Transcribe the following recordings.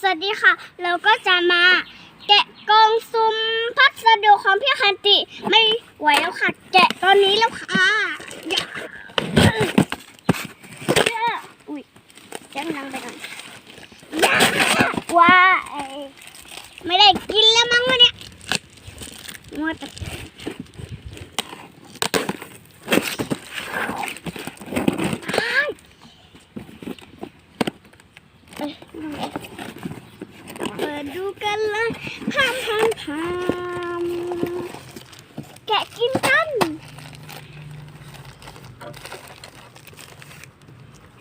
สวัสดีค่ะ เราก็จะมาแกะกล่องซุ่มพัสดุของพี่คันติไม่ไหวแล้วค่ะ แกะตอนนี้แล้วค่ะอย่าอย่าอุ้ยเสียงดังไปหน่อยอย่าว้ายไม่ได้กินแล้วมั้งวันนี้ยมัวแต่อ้ายเอ้ยนั่งเลย เปิดดูกันเลยพามพามพาม แกะกินกัน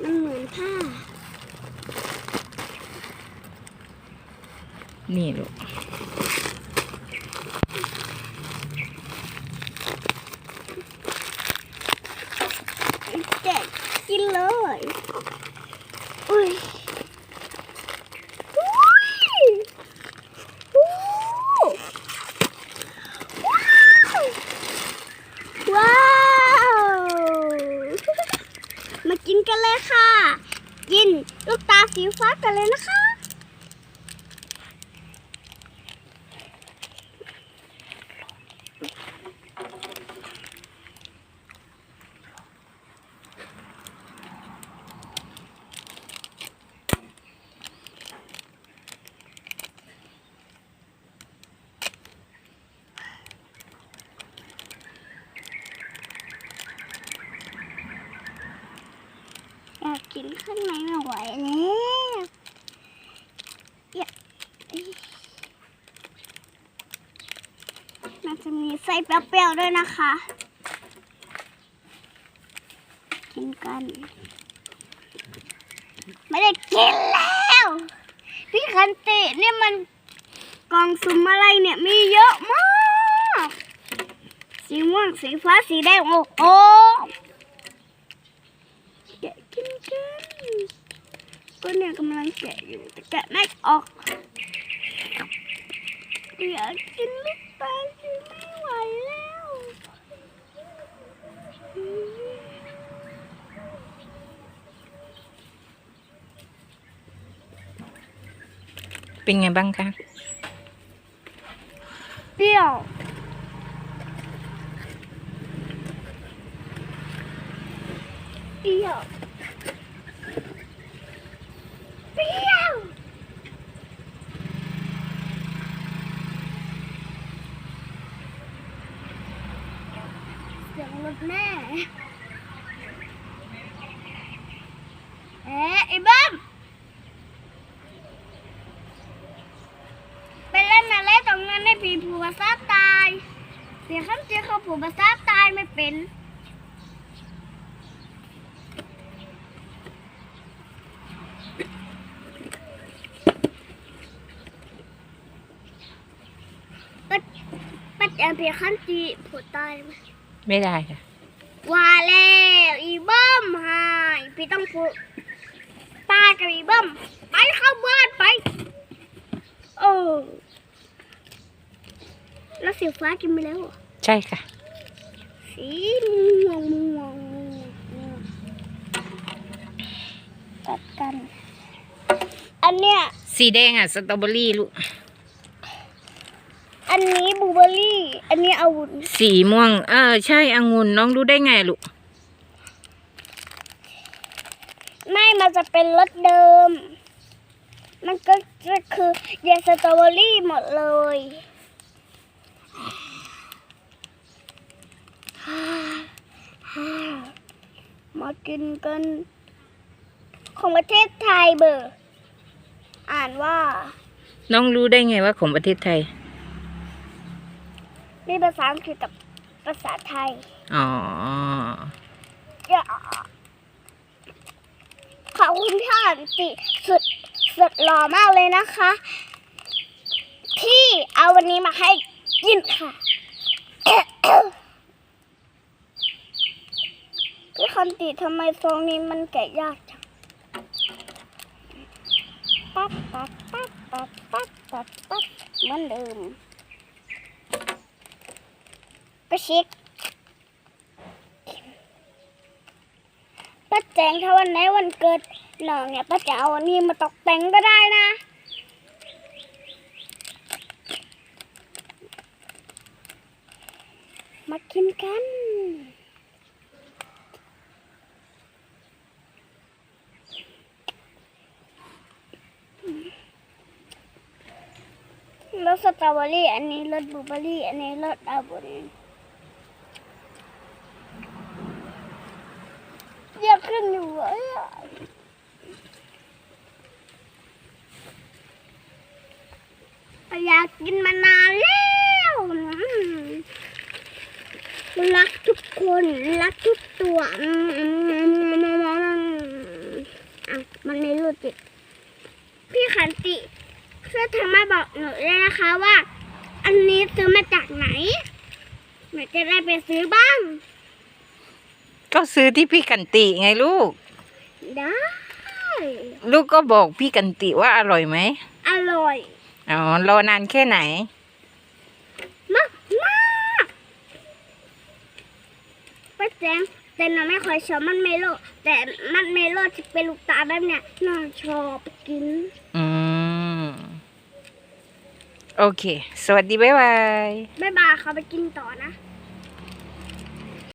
มันเหมือนผ้า นี่ลูก แกะกินเลยอุ้ยอุ้ยอู้ว้าว มากินกันเลยค่ะ กินลูกตาสีฟ้ากันเลยนะคะ กินข้างในไม่ไหวแล้วอยากน่าจะมีไส้เปรี้ยวๆด้วยนะคะ กินกัน ไม่ได้กินแล้ว พี่คันติเนี่ยมันกล่องสุ่มอะไรเนี่ยมีเยอะมาก สีม่วงสีฟ้าสีแดงโอ้โห แกะกินกัน ก็เนี่ยกำลังแกะอยู่แต่แกะไม่ออกอยากกินลูกตาลอยู่ไม่ไหวแล้วเป็นไงบ้างคะเปรี้ยวเปรี้ยวเปรี้ยวเสียงรถแม่ เอ๊ะไอ้บ้มไปเล่นอะไรตรงนั้นในผีผูภาษาตาย เสียคำเสียเขาผูภาษาตายไม่เป็นปัดปัดแอมเพียขั้นจีผูตายไหม ไม่ได้ค่ะ ว่าแล้วอีเบิ้มหายพี่ต้องผูตายกับอีเบิ้มไปเข้าบ้านไป โอ้แล้วสีฟ้ากินไปแล้วเหรอใช่ค่ะ สีม่วงม่วงม่วงตัดกัน อันเนี้ยสีแดงอะสตรอเบอรี่ลูก อันนี้บลูเบอร์รี่ อันนี้อาวุธสีม่วง เออ ใช่องุ่นน้องรู้ได้ไงลูก ไม่มันจะเป็นรสเดิม มันก็จะคือเยสตรอเบอรี่หมดเลย มากินกัน ของประเทศไทยเบอร์ อ่านว่า น้องรู้ได้ไงว่าของประเทศไทย นี่ภาษาอังกฤษกับภาษาไทยอ๋ออย่าขอบคุณพี่อันติสุดสุดหล่อมากเลยนะคะ ที่เอาวันนี้มาให้กินค่ะพี่คันติทำไมทรงนี้มันแกะยากจังปั๊บปั๊บปั๊บปั๊บปั๊บปั๊บปั๊บเหมือนเดิม ประชิกป้าแจงถ้าวันไหนวันเกิดหน่องเนี่ยป้าจะเอาอันนี้มาตกแต่งก็ได้นะมากินกัน รสสตรอเบอรี่ อันนี้รสบลูเบอรี่ อันนี้รสอัลมอน ขึ้นอยู่เลยอยากกินมานานแล้วรักทุกคนรักทุกตัวอะมันไม่รู้จิตพี่ขันติช่วยทำมาบอกหนูด้วยนะคะว่า อันนี้ซื้อมาจากไหนหนูจะได้ไปซื้อบ้าง ก็ซื้อที่พี่กันติไงลูก ได้ ลูกก็บอกพี่กันติว่าอร่อยไหม อร่อย อ๋อ รอนานแค่ไหน มากมากป้าแจงแต่หนูไม่ค่อยชอบมันเมโล แต่มันเมโลที่เป็นลูกตาแบบเนี้ยน่าชอบกิน อืม โอเค สวัสดี บ๊ายบาย บ๊ายบายเขาไปกินต่อนะ